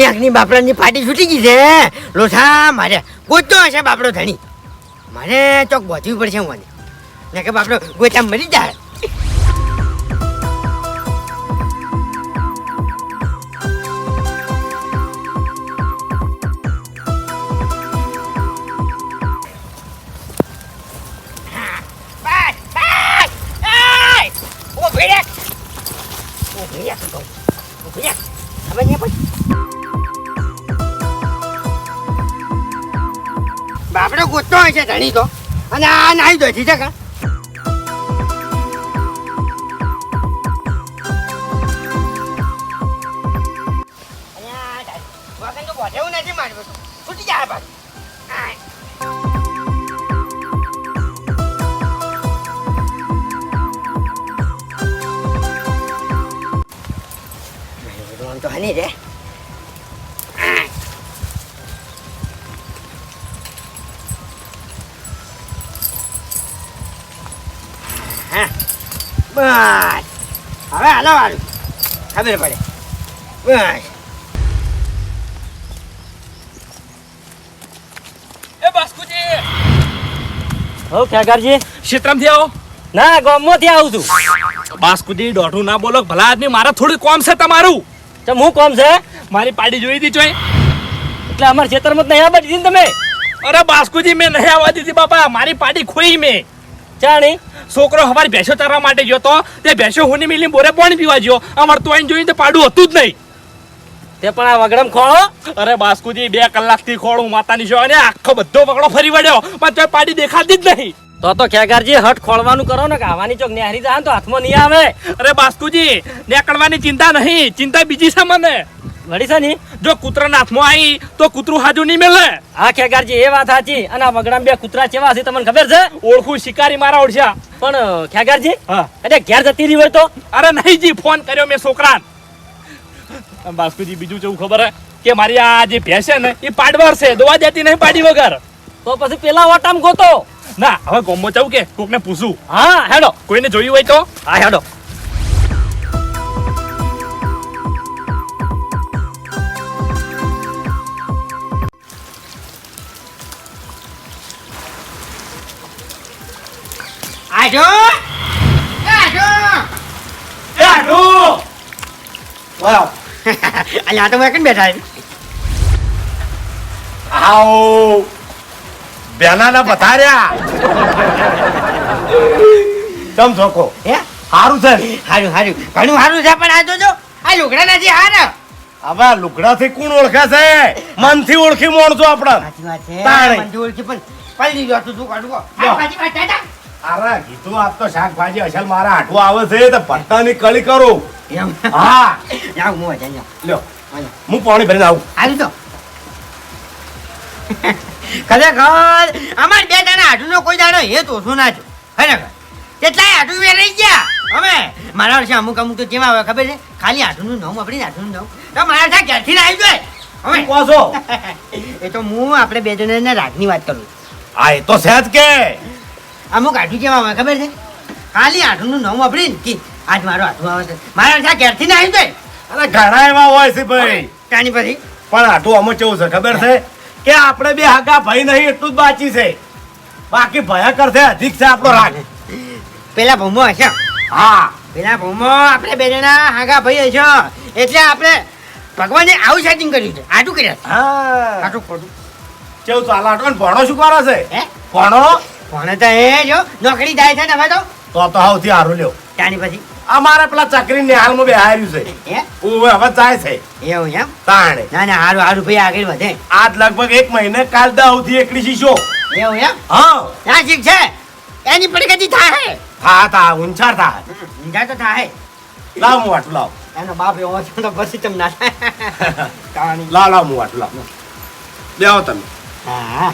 ક્યાંકની બાપડાની પાટી છૂટી ગઈ છે લોથા મારે ગોતતો હશે બાપડો ધણી. મારે ચોક ગોતવી પડશે મને. ને કે બાપડો ગોતા મરી જાય હશે ધણી તો. અને આ નાઈ દોધી છે કા. વાળું ખબર પડે. એ બાસ્કુજી. હો ખેગારજી ક્ષેત્રમથી આવો. ના ગામમાંથી આવું છું. બાસ્કુજી દોઢું ના બોલો ભલા આદમી મારા થોડું કોમ છે તમારું. તો હું કોમ છે? મારી પાડી જોઈ હતી ચોય. એટલે અમારા ખેતરમાં જ નહીં આવવા દીધી તમે? અરે બાસ્કુજી મેં નહીં આવવા દીધી બાપા. મારી પાડી ખોઈ મેં. ચાણી છોકરો હવાર ભેંસો ચારવા માટે ગયો તો તે ભેંસો હુની મિલી બોરે પાણી પીવા ગયો. અમાર તો જોઈને તો પાડું હતું જ નહીં. તે પણ આ વગડમ ખોળો? અરે બાસ્કુજી બે કલાકથી ખોળું માતાની જો અને આખો બધો વગડો ફરી વળ્યો. પણ તોય પાડી દેખાતી જ નહીં. તો તો ખેગારજી હટ ખોળવાનું કરો ને આવાની ચોક નેહરી જાય તો હાથમાં નહીં આવે. અરે બાસ્કુજી નીકળવાની ચિંતા નહીં. ચિંતા બીજી છે મને. વળી છે ની? જો કૂતરાના હાથમાં આવી તો કૂતરું હાજુ નહીં મેલે. હા ખેગારજી એ વાત સાચી. અને આ વગડામ બે કૂતરા ચેવા છે તમને ખબર છે? ઓળખું શિકારી મારા ઓળખ્યા પણ ખેગારજી હા. અરે ઘેર જતી રહી હોય તો? અરે નહીં જી ફોન કર્યો મેં છોકરા બાસ્કુજી બીજું જેવું ખબર હે? કે મારી આ જે ભેંસ છે ને એ પાડવાર છે દોવા જતી નહીં પાડી વગર. તો પછી પેલા ઓટામ ગોતો. ના હવે ગોમો જવું કે કોકને પૂછું. હા હેડો. કોઈને જોયું હોય તો? હા હેડો. આજો આજો વાવ. અલ્યા તો મેં કઈ બેઠા. આવો. બેનાના પથાર્યા. ચમ છોકો હે? સારું છે? હારું હારું. ઘણું સારું છે પણ આ જોજો. આ લુગડા નથી હાર. હવે આ લુગડાથી કોણ ઓળખે છે? મનથી ઓળખી મોણજો આપણે. સાચી વાત છે. મનથી ઓળખી પણ પલ્લી જો તું તું કાઢવો. સાચી વાત. અરે કીધું આજ તો શાકભાજી અસલ મારા હાટવા આવે છે તો પત્તાની કળી કરો. એમ? હા. જાવ હું જાય લ્યો. હું પાણી ભરીને આવું. આવી તો. ખરેખર અમાર બે દાણા હાટુનો કોઈ દાડો હે તો ઓછો ના છે ખરેખર. કેટલાય હાટુ બે રહી ગયા. અમે? મારા વર્ષે અમુક અમુક તો કેવા આવે ખબર છે? ખાલી હાટુનું નામ આપણી હાટુનું નામ. તો મારા સાથે ક્યાંથી લાવી જાય. હવે કહો એ તો હું આપણે બે જણાના રાગની વાત કરું આ એ તો સહેજ કે. અમુક હાડુ કેવા આવે ખબર છે? ખાલી હાડુનું નામ આપણી કે આજ મારો હાથું આવે છે. મારા ત્યાં ક્યારથી ના આવી જાય? અરે ઘણા એવા હોય છે ભાઈ. કાની પછી? પણ આટલું અમુક કેવું છે ખબર છે? કે આપણે બે હાગા ભાઈ નહીં એટલું જ બાકી છે. બાકી ભયંકર છે અધિક છે આપણો રાગ. પેલા ભૂમો હશે. હા. પેલા ભૂમો આપણે બે જણા હાગા ભાઈ હશો. એટલે આપણે ભગવાને આવું સેટિંગ કર્યું છે. આટું કર્યા છે. હા. આટું ખોટું. કેવું ચાલે? આટલો ને ભણો શું કરો છે? હે? ભણો? ભણે તો એ? જો નોકરી જાય છે ને હવે તો? તો તો સૌથી હારું લ્યો. ત્યાંની પછી? અમારે પેલા ચકરી ને હાલમાં બે છે. હે? ઉવે હવે જાય છે. એવું એમ? તાણે. ના ના હારું હારું ભાઈ આગળ વધે. આજ લગભગ એક મહિને કાલ દહથી એકલી શીશો એવું એમ? હા. ના ઠીક છે. એની પડી કદી થાય થા થા ઊંચાર થા ઊંધા તો થાય લાવ હું આટલું લાવ. એનો બાપ એવો છે તો પછી તમને ના થાય લાવ લાવ હું આટલું લાવ. લેવો તમે. હા.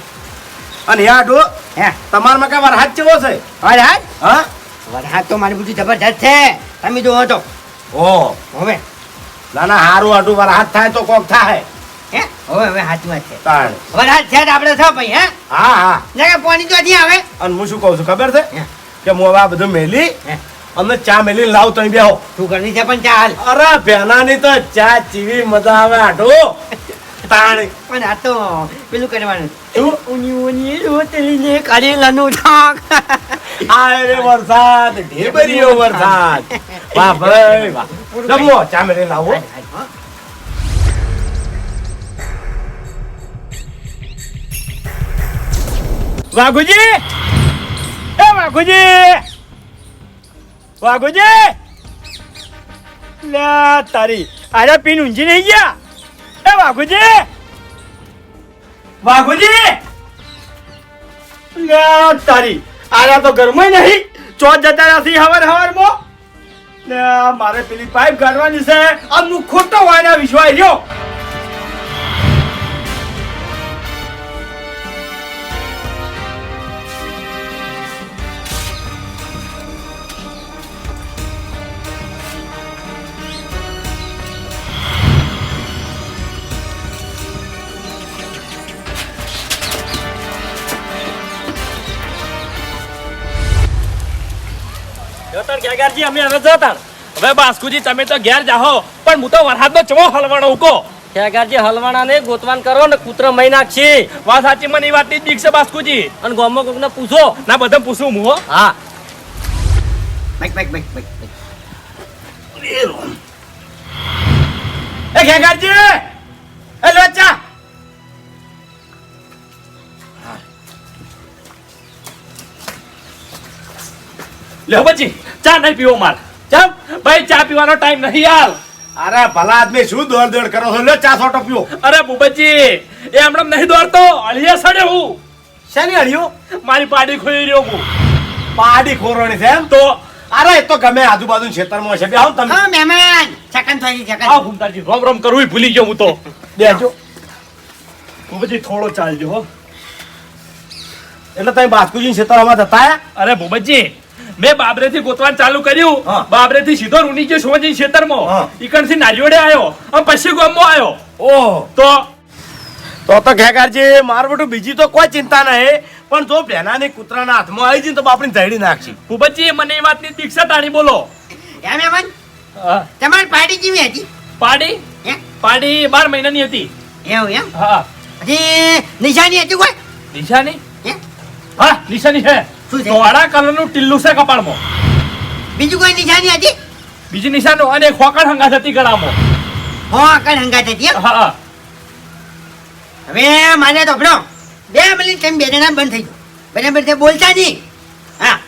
અને યા આટલું હે તમારામાં કઈ વરસાદ ચેવો છે? વરહાદ હા? વરહાદ તો મારી બુદ્ધિ જબરજસ્ત છે. તમે જો તો. ઓ હવે. ના ના હારું આટલું વરસાદ થાય તો કોક થાય હે? હવે હવે વાત છે. તાણ. વરહાદ છે આપણે છો ભાઈ હે? હા હા. કે પાણી તો નહીં આવે. અને હું શું કહું છું ખબર છે. કે હું હવે આ બધું મેલી હે. અમને ચા મેલી લાવ તો બેહો. તું ઘરની છે પણ ચાલ. અરે ભેનાની તો ચા ચીવી મજા આવે આટો તાણી. પણ આ તો પેલું કરવાનું. એવું ઉની ઉની રોટલીને કારેલાનું શાક આય રે વરસાદ ઢેબરીયો વરસાદ. વાહ ભાઈ વાહ. જમો ચામરે લાવો વાઘુજી! એ વાઘુજી! વાઘુજી! લે તારી. અરે પીન ઊંજી નહીં ગયા? એ વાઘુજી? વાઘુજી? તારી. આરા તો ઘરમાં નહીં. ચોથ જતા નથી હવાર હવાર મો મારે પેલી પાઇપ કાઢવાની છે. આ હું ખોટો વાયના વિશ્વાસ રહ્યો. જતન અમે હવે જતા હવે બાસ્કુજી તમે તો ઘેર જાહો પણ હું તો વરસાદનો ચમો હલવાનો ઉકો ખેગારજી હલવાના ને ગોતવાન કરો ને કૂતરો મહી નાખશી. વાત સાચી મને એ વાતની બીક છે બાસ્કુજી. અને ગામમાં કોકને પૂછો. ના બધા પૂછું હું હો. હા. મેક મેક મેક બેક બેક. એ ખેગારજી એ લોચા! લ્યો પછી ચા નહીં પીવો માર. ચમ ભાઈ ચા પીવાનો ટાઈમ નહીં યાર અરે ભલા આદમી શું દોડ દોડ કરો છો? લે ચા સોટો પીવો. અરે બુબજી એ હમણાં નહીં દોડતો અળિયા સડે હું. શેની અળિયો મારી પાડી ખોઈ રહ્યો હું. પાડી ખોરણી છે એમ? તો? અરે એ તો ગમે આજુબાજુ ખેતરમાં છે બે આવો તમે. હા મહેમાન સેકન્ડ થઈ ગઈ આ સેકન્ડ ભૂમતાજી રોમ રોમ કરવું ભૂલી ગયો હું તો. બેજો બુબજી થોડો ચાલજો હો. એટલે તમે બાસ્કુજી ખેતરમાં જતા અરે ભૂપતજી મેં બાબરેથી ગોતવાનું ચાલુ કર્યું. બાબરે બાબરેથી સીધો રૂની ગયો સોજી ક્ષેત્રમાં ઈકણથી નારિયોડે આવ્યો અને પછી ગામમાં આવ્યો ઓહ. તો તો તો ખેગારજી મારું બેટું બીજી તો કોઈ ચિંતા નહીં. પણ જો ભેનાની કૂતરાના હાથમાં આવી જઈને તો બાપડી ધડી નાખશી. ભૂપતજી મને એ વાતની દીક્ષા તાણી બોલો. એમ એમ હા. તમારી પાડી કેવી હતી? પાડી? હે? પાડી બાર મહિનાની હતી. એવું એમ? હા. નિશાની હતી કોઈ? નિશાની? હે? હા નિશાની છે. શું કલરનું ટીલ્લું છે કપાળમાં. બીજું કોઈ નિશાની હતી? બીજી નિશાનો અને ખોકડ હંગા હંગાત હતી ગળામાં. ખોકડ હંગાત હતી હા. હવે માને તો ભણો. બે મિનિટ તમે બે જણા બંધ થઈ બને બરાબર તે બોલતા નહીં. હા.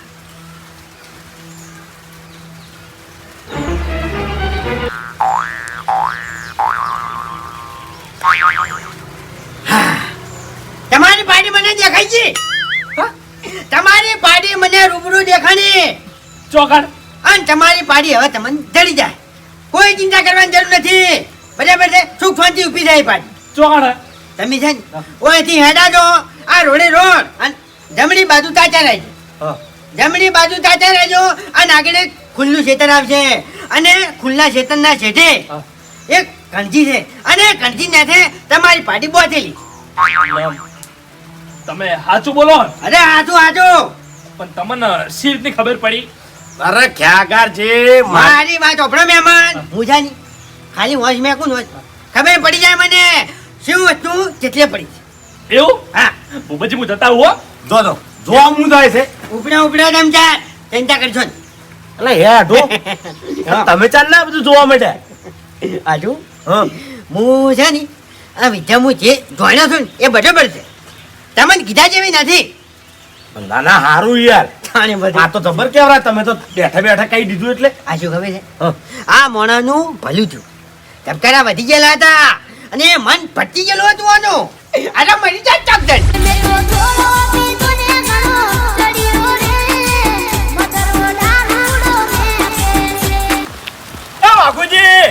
તમારી પાડી મને દેખાય છે? તમારી પાડી મને રૂબરૂ દેખાણી ચોકડ. અને તમારી પાડી હવે તમને જડી જાય. કોઈ ચિંતા કરવાની જરૂર નથી. બરાબર છે? સુખ શાંતિ ઊભી જાય પાડી. ચોકડ. તમે છે ને ઓયથી હેડા જો આ રોડે રોડ. અને જમણી બાજુ તાચા રહેજો. જમણી બાજુ તાચા રહેજો. અને આગળ એક ખુલ્લું ખેતર આવશે. અને ખુલ્લા ખેતરના છેઠે એક કણજી છે. અને કણજી નાથે તમારી પાટી બોતેલી તમે સાચું બોલો? અરે સાચું સાચું પણ તમને સી રીતની ખબર પડી? અરે ખ્યાગાર છે મારી વાત ઓપડો મહેમાન. મુજાની ખાલી હોશ મેં કોણ હોશ ખબર પડી જાય મને? શું વસ્તુ? કેટલે પડી છે. એવું? હા. ભૂપતજી હું જતા હું હો. જો જો. જો હું જાય છે ઉપડા ઉપડા તમ ચાર ચિંતા કરશો ને એટલે હે આઢો તમે ચાલ ના બધું જોવા માટે. આજુ હા. હું છે ને આ વિદ્યા હું જે જોણ્યો છું ને એ બરાબર છે. તમને કીધા જેવી નથી. ના ના હારું યાર. બધું. આ તો જબર કેવરા તમે તો બેઠા બેઠા કઈ દીધું એટલે. આ શું ખબર છે? હા. આ મોણાનું ભલું થયું. ધબકારા વધી ગયેલા હતા. અને મન ભટકી ગયેલું હતું આનું. અરે મરી જાય ચકદન વાઘુજી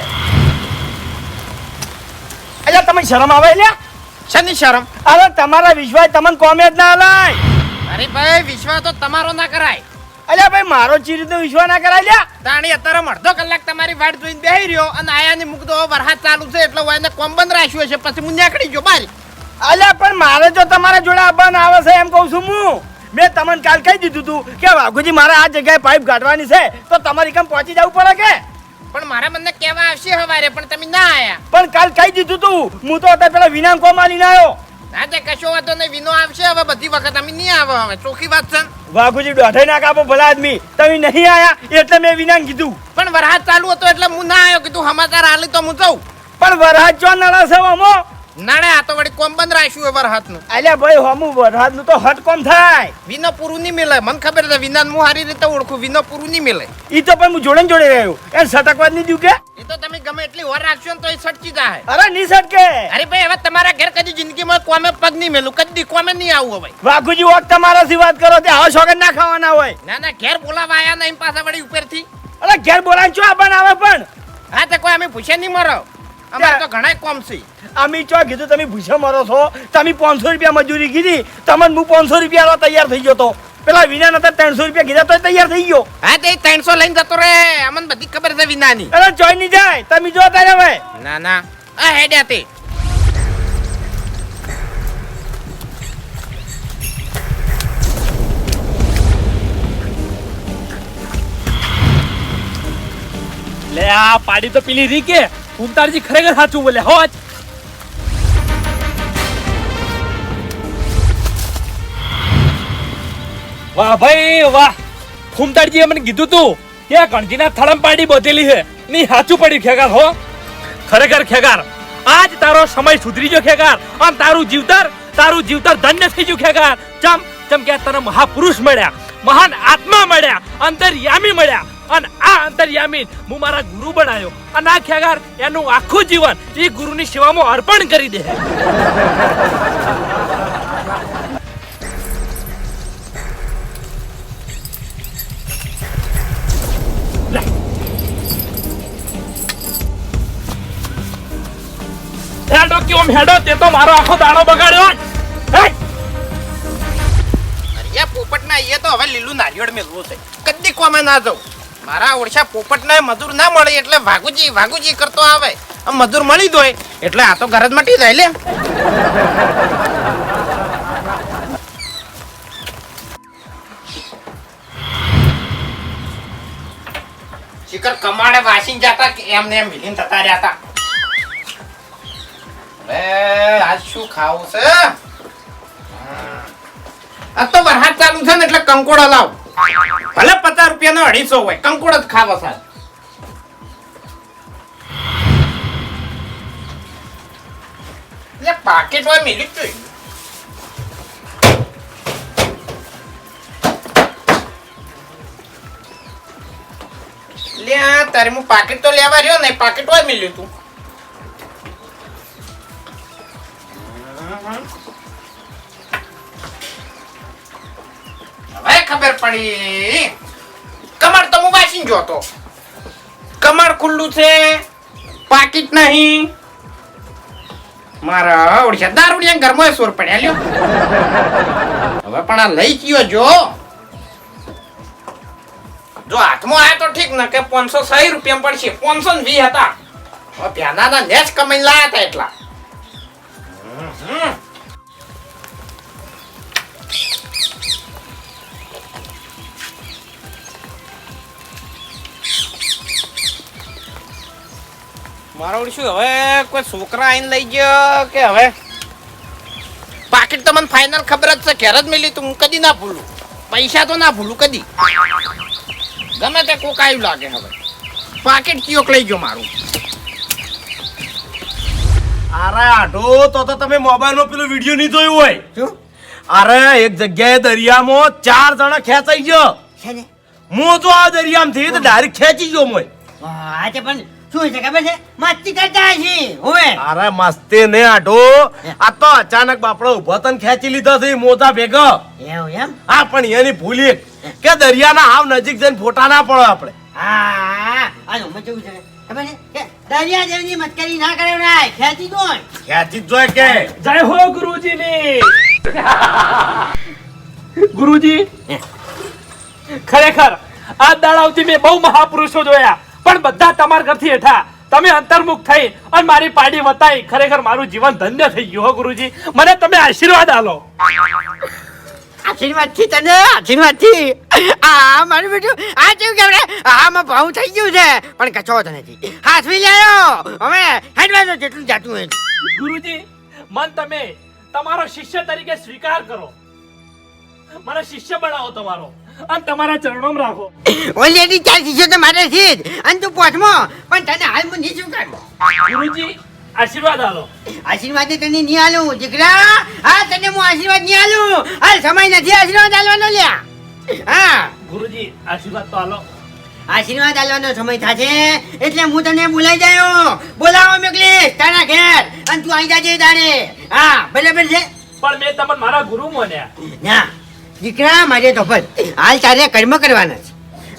એટલે તમે શરમ આવે લ્યા? શેની શરમ? અરે તમારા વિશ્વાસ તમને કોમે જ ના અલાય અરે ભાઈ વિશ્વાસ તો તમારો ના કરાય. અલ્યા ભાઈ મારો ચી તો વિશ્વાસ ના કરાય લ્યા તાણી અત્યારે અડધો કલાક તમારી વાટ જોઈને બેહી રહ્યો અને આયાની મૂકતો વરસાદ ચાલુ છે એટલે હું એને કોમ બંધ રાખ્યું છે પછી હું નીકળી ગયો બારી. અલ્યા પણ મારે જો તમારા જોડે આવવાનું આવે છે એમ કહું છું હું. મેં તમને કાલ કહી દીધું તું કે વાઘુજી મારે આ જગ્યાએ પાઇપ ગાંઠવાની છે તો તમારી કેમ પહોંચી જવું પડે કે? પણ મારા મને કેવા આવશે હવારે પણ તમે ના આયા. પણ કાલ કહી દીધું તું હું તો અત્યારે પેલા વિનામ કોમાં લઈને આવ્યો ના તે કશો વાતો નહીં વિનો આવશે હવે બધી વખત અમે નહીં આવે હવે. ચોખ્ખી વાત છે. વાઘુજી દોઢાઈ ના આપો ભલા આદમી. તમે નહીં આયા એટલે મેં વિનામ કીધું. પણ વરસાદ ચાલુ હતો એટલે હું ના આવ્યો કીધું સમાચાર હાલી તો હું જઉં. પણ વરસાદ જો નળા છે અમો નાણે આ તો વળી કોમ બંધ રાખ્યું હોયનું. અલ્યા ભાઈ હમું વરહાતનું તો હટ કોમ થાય. વિનો પૂરું નહીં મિલે. મને ખબર છે વિનાન હું સારી રીતે ઓળખું વિનો પૂરું નહીં મિલે. ઈ તો પણ હું જોડે ને જોડે રહ્યો એ સટકવા નહીં દઉં કે? એ તો તમે ગમે એટલી વાર રાખશો ને તો એ સટકી જાય અરે નહીં સટકે. અરે ભાઈ હવે તમારા ઘેર કદી જિંદગીમાં કોમે પગ નહીં મેલું. કદી કોમે નહીં આવું હવે. વાઘુજી વખત તમારાથી વાત કરો તે આવા શોખન ના ખાવાના હોય. ના ના ઘેર બોલાવા આયા નહીં પાછા વળી ઉપરથી. અરે ઘેર બોલાવ છો આપણ આવે પણ? હા તે કોઈ અમે પૂછે નહીં મરો. અમારે તો ઘણા કોમ છે. અમે ચો કીધું તમે ભૂસે મરો છો. તમે પાંચસો રૂપિયા મજૂરી કીધી. તમને હું પાંચસો રૂપિયા તૈયાર થઈ ગયો તો. પેલા વિના નતા ત્રણસો રૂપિયા કીધા તો તૈયાર થઈ ગયો. હા તે ત્રણસો લઈને જતો રે અમને બધી ખબર છે વિનાની. અરે ચોઈ નહીં જાય. તમે જો તારે હવે. ના ના. આ હેડ્યા તે. લે આ પાડી તો પેલી રી કે ઉમતારજી ખરેખર સાચું બોલે, હો આજ. વાહ ભાઈ, વાહ. ફૂમતાડજીએ મને કીધું તું, કે આ કણજીના થળમ પાડી બોધેલી છે. ની સાચું પડ્યું, ખેગાર, હો. ખરેખર, ખેગાર, આજ તારો સમય સુધરી ગયો, ખેગાર. અને તારું જીવતર તારું જીવતર ધન્ય થઈ ગયું, ખેગાર. ચમ ચમ કે તને મહાપુરુષ મળ્યા, મહાન આત્મા મળ્યા, અંતર્યામી મળ્યા. અને આ અંતર્યામી હું મારા ગુરુ બનાવ્યો અને આ ખેગાર એનું આખું જીવન એ ગુરુની સેવામાં અર્પણ કરી દે. તે મારો આખો દાણો બગાડ્યો પોપટ ના તો હવે લીલું નારિયેળ મેળવું છે. કદી કોમે ના જવું મારા ઓળખા પોપટને મજૂર ના મળે એટલે વાઘુજી વાઘુજી કરતો આવે. મજૂર મળી દોય. એટલે આ તો ઘર જ મટી જાય લે. શિખર કમાડે વાસીને જતા કે એમને એમ વિલીન થતા રહ્યા બે આજ શું ખાવું છે? આ તો વરસાદ ચાલુ છે ને એટલે કંકોડો લાવ. ભલે પચાસ રૂપિયાનો અઢીસો હોય કંકુડ જ ખાવો સાહેબ એટલે પાકેટ હોય, મિલી જ. લે તારે હું પાકેટ તો લેવા રહ્યો ને પાકેટ હોય મિલ્યું તું પડી. કમર તો હું વાંચીને જોતો. કમર ખુલ્લું છે, પાકીટ નહીં. મારા ઓડિશા દારૂડિયા ઘરમાં સોર પડ્યા, લ્યો. હવે પણ આ લઈ ગયો જો. જો હાથમાં આયા તો ઠીક ને કે પાંચસો સહી રૂપિયા પડશે. પાંચસો ને વી હતા. હવે પ્યાદાના નેચ કમાઈ લાયા હતા એટલા. મારો વળી શું હવે કોઈ છોકરા આઈને લઈ ગયો કે હવે? પાકીટ તો મને ફાઇનલ ખબર જ છે ઘેર જ મિલી તું હું કદી ના ભૂલું. પૈસા તો ના ભૂલું કદી. ગમે તે કોક આવ્યું લાગે હવે. પાકીટ કયોક લઈ ગયો મારું. અરે આઢો તો તો તમે મોબાઈલમાં પેલો વીડિયો નહીં જોયો હોય. શું? અરે એક જગ્યાએ દરિયામાં ચાર જણા ખેંચાઈ ગયો. હું તો આ દરિયામાંથી તો ડાયરેક્ટ ખેંચી ગયો મોય. આજે પણ શું છે ખબર છે? મસ્તી કરતા છે હોવે. અરે મસ્તી ને આઢો. આ તો અચાનક બાપડો ઊભો તને ખેંચી લીધો છે ભેગો. એવું એમ? હા પણ એની ભૂલ કે દરિયાના હાવ નજીક જઈને ફોટા ના પડો આપણે. હા આ નો કેવું છે. ખબર છે? દરિયા જેવી મસ્કરી ના કરે ના ખેંચી દો ખેંચી જ જોય કે. જય હો ગુરુજીની. ગુરુજી ખરેખર આ દાડાવથી મેં બહુ મહાપુરુષો જોયા. પણ બધા તમારા ઘરથી હેઠા. તમે અંતર્મુખ થઈ અને મારી પાડી વતાઈ. ખરેખર મારું જીવન ધન્ય થઈ ગયું હો ગુરુજી. મને તમે આશીર્વાદ આલો આશીર્વાદથી તને આશીર્વાદથી આ મારું બેટું આ કેવું કે આપણે? આમાં ભાવ થઈ ગયું છે. પણ કચો તો નથી. હાથવી લેયો હવે હેડવા જેટલું જાતું હોય ગુરુજી મન તમે તમારો શિષ્ય તરીકે સ્વીકાર કરો. મને શિષ્ય બનાવો તમારો. અને તમારા ચરણોમાં રાખો. ઓલરેડી ચાર શિષ્યો તો મારે છે જ. અને તું પોચમો પણ તને હાલ હું નહીં શું કરું ગુરુજી આશીર્વાદ આલો. આશીર્વાદ તને નહીં આલું. દીકરા હા તને હું આશીર્વાદ નહીં આલું. હાલ સમય નથી આશીર્વાદ આલવાનો લ્યા. હા. ગુરુજી આશીર્વાદ તો આલો. આશીર્વાદ આલવાનો સમય થશે. એટલે હું તને બોલાઈ જાયો. બોલાવો મોકલી તારા ઘેર. અને તું આવી જાજે તારે હા બરાબર છે? પણ મેં તમને મારા ગુરુ મોન્યા. ના. દીકરા મારે તો પણ હાલ તારે કર્મ કરવાના છે.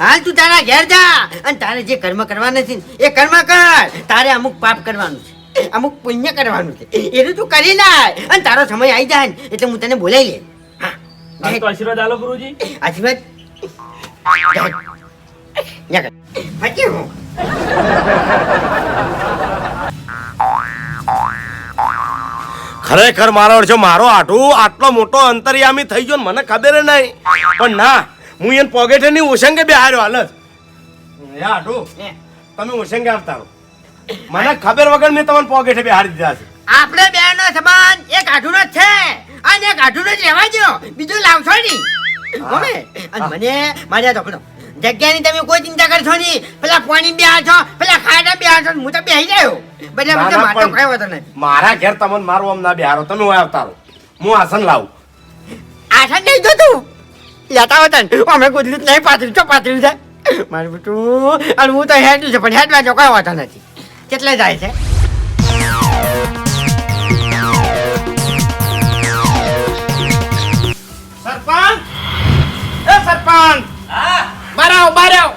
હાલ તું તારા ઘેર જા અને તારે જે કર્મ કરવાના છે એ કર્મ કર. તારે અમુક પાપ કરવાનું છે અમુક પુણ્ય કરવાનું છે. એનું તું કરી લાય અને તારો સમય આવી જાય ને એટલે હું તને બોલાવી લે આશીર્વાદ આલો ગુરુજી. આશીર્વાદ? જા હું. ખરેખર મારો છે મારો આઠું આટલો મોટો અંતરિયામી થઈ ગયો ને મને ખબર નહીં. પણ ના હું એને પોગેટે ની ઓશંગે બે હાર્યો હાલ જ. આઠું તમે ઓશંગે આવતા મને ખબર વગર મેં તમને પોગેટે બે હારી દીધા છે. આપણે બે નો સંબંધ એક આઠું જ છે. અને એક આઢુનો જ રહેવા દો બીજું લાવશો નહીં. મને માર્યા તો જગ્યાની તમે કોઈ ચિંતા કરશો નહીં. પેલા પાણી બે છો પેલા ખાડા બે છો હું તો બેહી ગયો. બધા મને માટો કયો હતો નહીં મારા ઘેર તમને મારો આમ ના બેહારો તમે હોય અવતારો. હું આસન લાવું. આશા નહીં જોતું. લેતા હોતા ને અમે કુદરત નહીં પાથર્યું. તો પાથર્યું છે? મારું બેટું અને હું તો હેડું છે પણ હેડવા જો કયો હોતો નથી. કેટલે જાય છે? સરપંચ! એ સરપંચ! બારાવ બારાવ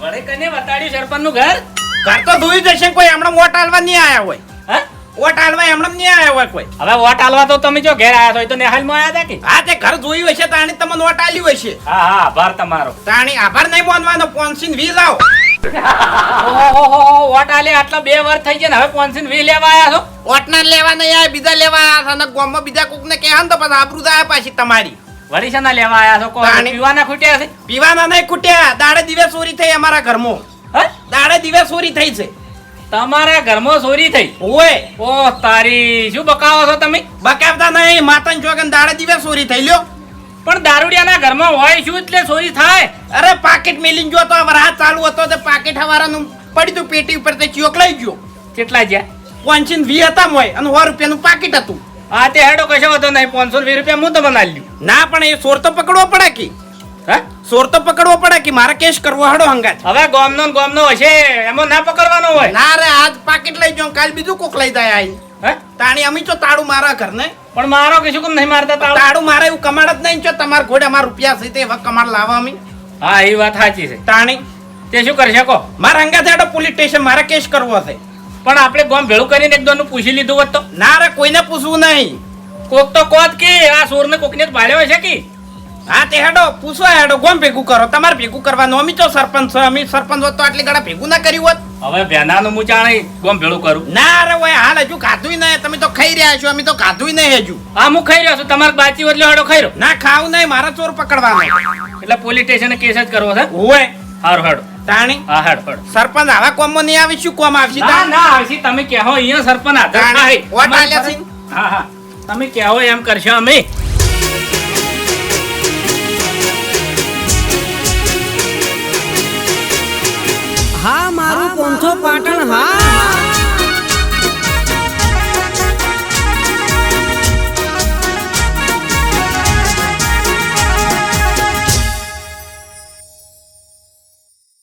વળી કને બતાડ્યું સરપંચનું ઘર? ઘર તો ધોઈ જશે કોઈ હમણાં વોટ આલવા નહીં આયા હોય. હા? વોટ આલવા હમણાં નહીં આયા હોય કોઈ. હવે વોટ આલવા તો તમે જો ઘેર આયા છો તો તો નેહાલમાં આયા હતા કે? હા તે ઘર જોયું હશે તાણી તમને વોટ આલ્યું હશે હા હા આભાર તમારો. તાણી આભાર નહીં માનવાનો પોન્સીન વી લાવો. વોટ આલે આટલા બે વર્ષ થઈ ગયા ને હવે પોન્સીન વી લેવા આયા છો? વોટ ના લેવા નહીં આયા બીજા લેવા આયા છો અને ગામમાં બીજા કોક ને કહેવાનું તો પછી આબરૂ જાય પાછી તમારી. વળી શેના લેવા આયા છો? કોઈ તાણી. પીવાના ખૂટ્યા છે? પીવાના નહીં ખૂટ્યા. દાડે દિવસ ચોરી થઈ અમારા ઘરમાં. હે? દાડે દિવસ ચોરી થઈ છે. તમારા ઘરમાં ચોરી થઈ? ઓય ઓહ તારી શું બકાવો છો તમે? બકાવતા નહીં. માતન જોગન દાડે દિવસ ચોરી થઈ લ્યો. પણ દારૂડિયાના ઘરમાં હોય શું એટલે ચોરી થાય? અરે પાકેટ મેલીને જો તો વરસાદ ચાલુ હતો તે પાકેટ હવારાનું પડી તું પેટી ઉપર તે ચોક લઈ ગયો. કેટલા જ્યાં? પંચીન વી હતા મોય અને સો રૂપિયાનું પાકીટ હતું. હા તે હેડો કશો વધો નહીં પાંચસો વીસ રૂપિયા હું તો બનાવી લ્યું. ના પણ એ સોર તો પકડવો પડે કે? હા? સોર તો પકડવો પડે કે? મારે કેસ કરવો હડો હંગાત. હવે ગોમનો ને ગોમનો હશે એમાં ના પકડવાનો હોય. ના રે આજ પાકીટ લઈ જાઉં કાલ બીજું કોક લઈ જાય આઈ. હે? તાણી અમી ચો તાળું મારા ઘર ને પણ મારો કશું કેમ નહીં મારતા તાળું? તાળું મારે એવું કમાડ જ નહીં ચો તમાર ઘોડે અમાર રૂપિયા છે તે હવે કમાડ લાવવા અમી હા એ વાત સાચી છે. તાણી તે શું કરી શકો મારા હંગાત હેડો પોલીસ સ્ટેશન મારે કેસ કરવો છે. પણ આપણે ગોમ ભેળું કરીને એક દોનું પૂછી લીધું હોત તો? ના રે કોઈને પૂછવું નહીં. કોક તો કોત કે આ સોરને કોકને જ ભાળ્યો છે કે? હા તે હેડો પૂછવા હેડો ગોમ ભેગું કરો. તમારે ભેગું કરવાનું અમી તો સરપંચ છો અમી સરપંચ હોત તો આટલી ગળા ભેગું ના કર્યું હોત. હવે ભેનાનું હું જાણે ગોમ ભેળું કરું? ના રે ઓય હાલ હજુ ખાધું નહીં. તમે તો ખાઈ રહ્યા છો અમે તો ખાધું નહીં હજુ. હા હું ખાઈ રહ્યો છું. તમારે બાચી એટલે હેડો ખાઈ રહ્યો ના ખાવું નહીં મારા ચોર પકડવાનો. એટલે પોલીસ સ્ટેશને કેસ જ કરવો છે? હોય હારું હેડો. તાણી? હા હેડ હેડ. સરપંચ આવા કોમમાં નહીં આવી શું કોમ આવશે ના ના આવશે. તમે કહેવો અહીંયા સરપંચ આધાર થાય. વોટ આલ્યા છે? હા હા. તમે કહેવો એમ કરશો અમે. હા મારું પોંથો પાટણ હા.